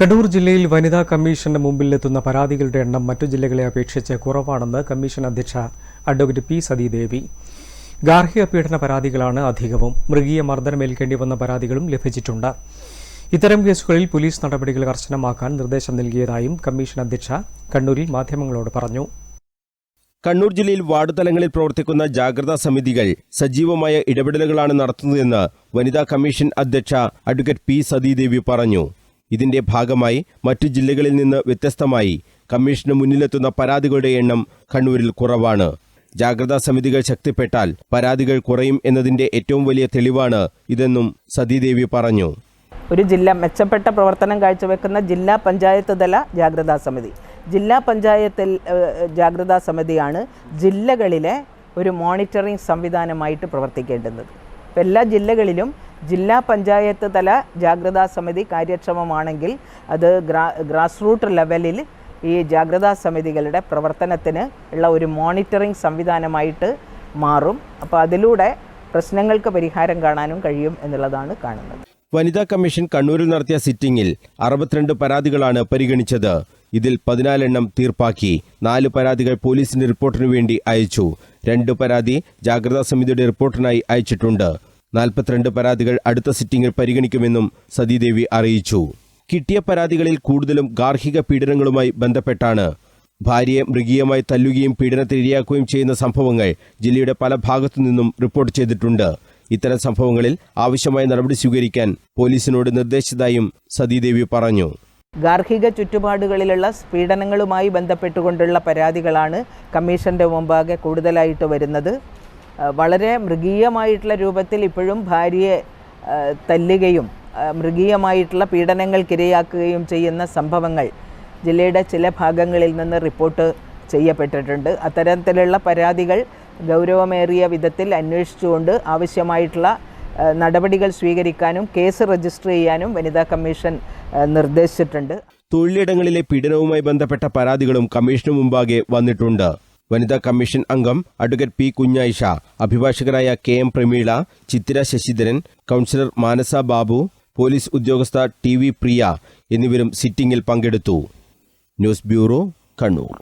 കണ്ണൂർ ജില്ലയിൽ വനിതാ കമ്മീഷന്റെ മുമ്പിൽ എത്തുന്ന പരാതികളുടെ എണ്ണം മറ്റു ജില്ലകളെ അപേക്ഷിച്ച് കുറവാണെന്ന് കമ്മീഷൻ അധ്യക്ഷ അഡ്വക്കേറ്റ് പി സതീദേവി. ഗാർഹിക പീഡന പരാതികളാണ് അധികവും. മൃഗീയ മർദ്ദനമേൽക്കേണ്ടി വന്ന പരാതികളും ലഭിച്ചിട്ടുണ്ട്. ഇത്തരം കേസുകളിൽ പോലീസ് നടപടികൾ കർശനമാക്കാൻ നിർദ്ദേശം നൽകിയതായും കമ്മീഷൻ അധ്യക്ഷ കണ്ണൂരിൽ മാധ്യമങ്ങളോട് പറഞ്ഞു. കണ്ണൂർ ജില്ലയിൽ വാർഡ് തലങ്ങളിൽ പ്രവർത്തിക്കുന്ന ജാഗ്രതാ സമിതികൾ സജീവമായ ഇടപെടലുകളാണ് നടത്തുന്നതെന്ന് വനിതാ കമ്മീഷൻ അധ്യക്ഷ അഡ്വക്കേറ്റ് പി സതീദേവി പറഞ്ഞു. ഇതിന്റെ ഭാഗമായി മറ്റു ജില്ലകളിൽ നിന്ന് വ്യത്യസ്തമായി കമ്മീഷന് മുന്നിലെത്തുന്ന പരാതികളുടെ എണ്ണം കണ്ണൂരിൽ കുറവാണ്. ജാഗ്രതാ സമിതികൾ ശക്തിപ്പെട്ടാൽ പരാതികൾ കുറയും എന്നതിന്റെ ഏറ്റവും വലിയ തെളിവാണ് ഇതെന്നും സതീദേവി പറഞ്ഞു. ഒരു ജില്ല മെച്ചപ്പെട്ട പ്രവർത്തനം കാഴ്ചവെക്കുന്ന ജില്ലാ പഞ്ചായത്ത് തല ജാഗ്രതാ സമിതി. ജില്ലാ പഞ്ചായത്തിൽ ജാഗ്രതാ സമിതിയാണ് ജില്ലകളിലെ ഒരു മോണിറ്ററിംഗ് സംവിധാനമായിട്ട് പ്രവർത്തിക്കേണ്ടുന്നത്. എല്ലാ ജില്ലകളിലും ജില്ലാ പഞ്ചായത്ത് തല ജാഗ്രതാ സമിതി കാര്യക്ഷമമാണെങ്കിൽ അത് ഗ്രാ ഗ്രാസ് റൂട്ട് ലെവലിൽ ഈ ജാഗ്രതാ സമിതികളുടെ പ്രവർത്തനത്തിന് ഉള്ള ഒരു മോണിറ്ററിംഗ് സംവിധാനമായിട്ട് മാറും. അപ്പോൾ അതിലൂടെ പ്രശ്നങ്ങൾക്ക് പരിഹാരം കാണാനും കഴിയും എന്നുള്ളതാണ് കാണുന്നത്. വനിതാ കമ്മീഷൻ കണ്ണൂരിൽ നടത്തിയ സിറ്റിംഗിൽ അറുപത്തിരണ്ട് പരാതികളാണ് പരിഗണിച്ചത്. ഇതിൽ പതിനാലെണ്ണം തീർപ്പാക്കി നാല് പരാതികൾ പോലീസിന്റെ റിപ്പോർട്ടിനു വേണ്ടി അയച്ചു. രണ്ട് പരാതി ജാഗ്രതാ സമിതിയുടെ റിപ്പോർട്ടിനായി അയച്ചിട്ടുണ്ട്. നാൽപ്പത്തിരണ്ട് പരാതികൾ അടുത്ത സിറ്റിംഗിൽ പരിഗണിക്കുമെന്നും സതീദേവി അറിയിച്ചു. കിട്ടിയ പരാതികളിൽ കൂടുതലും ഗാർഹിക പീഡനങ്ങളുമായി ബന്ധപ്പെട്ടാണ്. ഭാര്യയെ മൃഗീയമായി തല്ലുകയും പീഡനത്തിനിരയാക്കുകയും ചെയ്യുന്ന സംഭവങ്ങൾ ജില്ലയുടെ പല ഭാഗത്തു നിന്നും റിപ്പോർട്ട് ചെയ്തിട്ടുണ്ട്. ഇത്തരം സംഭവങ്ങളിൽ ആവശ്യമായ നടപടി സ്വീകരിക്കാൻ പോലീസിനോട് നിർദ്ദേശിച്ചതായും സതീദേവി പറഞ്ഞു. ഗാർഹിക ചുറ്റുപാടുകളിലുള്ള പീഡനങ്ങളുമായി ബന്ധപ്പെട്ടുകൊണ്ടുള്ള പരാതികളാണ് കമ്മീഷന്റെ മുമ്പാകെ കൂടുതലായിട്ട് വരുന്നത്. വളരെ മൃഗീയമായിട്ടുള്ള രൂപത്തിൽ ഇപ്പോഴും ഭാര്യയെ തല്ലുകയും മൃഗീയമായിട്ടുള്ള പീഡനങ്ങൾക്കിരയാക്കുകയും ചെയ്യുന്ന സംഭവങ്ങൾ ജില്ലയുടെ ചില ഭാഗങ്ങളിൽ നിന്ന് റിപ്പോർട്ട് ചെയ്യപ്പെട്ടിട്ടുണ്ട്. അത്തരത്തിലുള്ള പരാതികൾ ഗൗരവമേറിയ വിധത്തിൽ അന്വേഷിച്ചുകൊണ്ട് ആവശ്യമായിട്ടുള്ള നടപടികൾ സ്വീകരിക്കാനും കേസ് രജിസ്റ്റർ ചെയ്യാനും വനിതാ കമ്മീഷൻ നിർദ്ദേശിച്ചിട്ടുണ്ട്. തൊഴിലിടങ്ങളിലെ പീഡനവുമായി ബന്ധപ്പെട്ട പരാതികളും കമ്മീഷന് മുമ്പാകെ വന്നിട്ടുണ്ട്. വനിതാ കമ്മീഷൻ അംഗം advocate P Kunjayisha അഭിഭാഷകരായ K M Prameela Chithira Sasidharan councillor Manasa Babu police ഉദ്യോഗസ്ഥ ടി വി പ്രിയ എന്നിവരും സിറ്റിംഗിൽ പങ്കെടുത്തു. News bureau Kannur.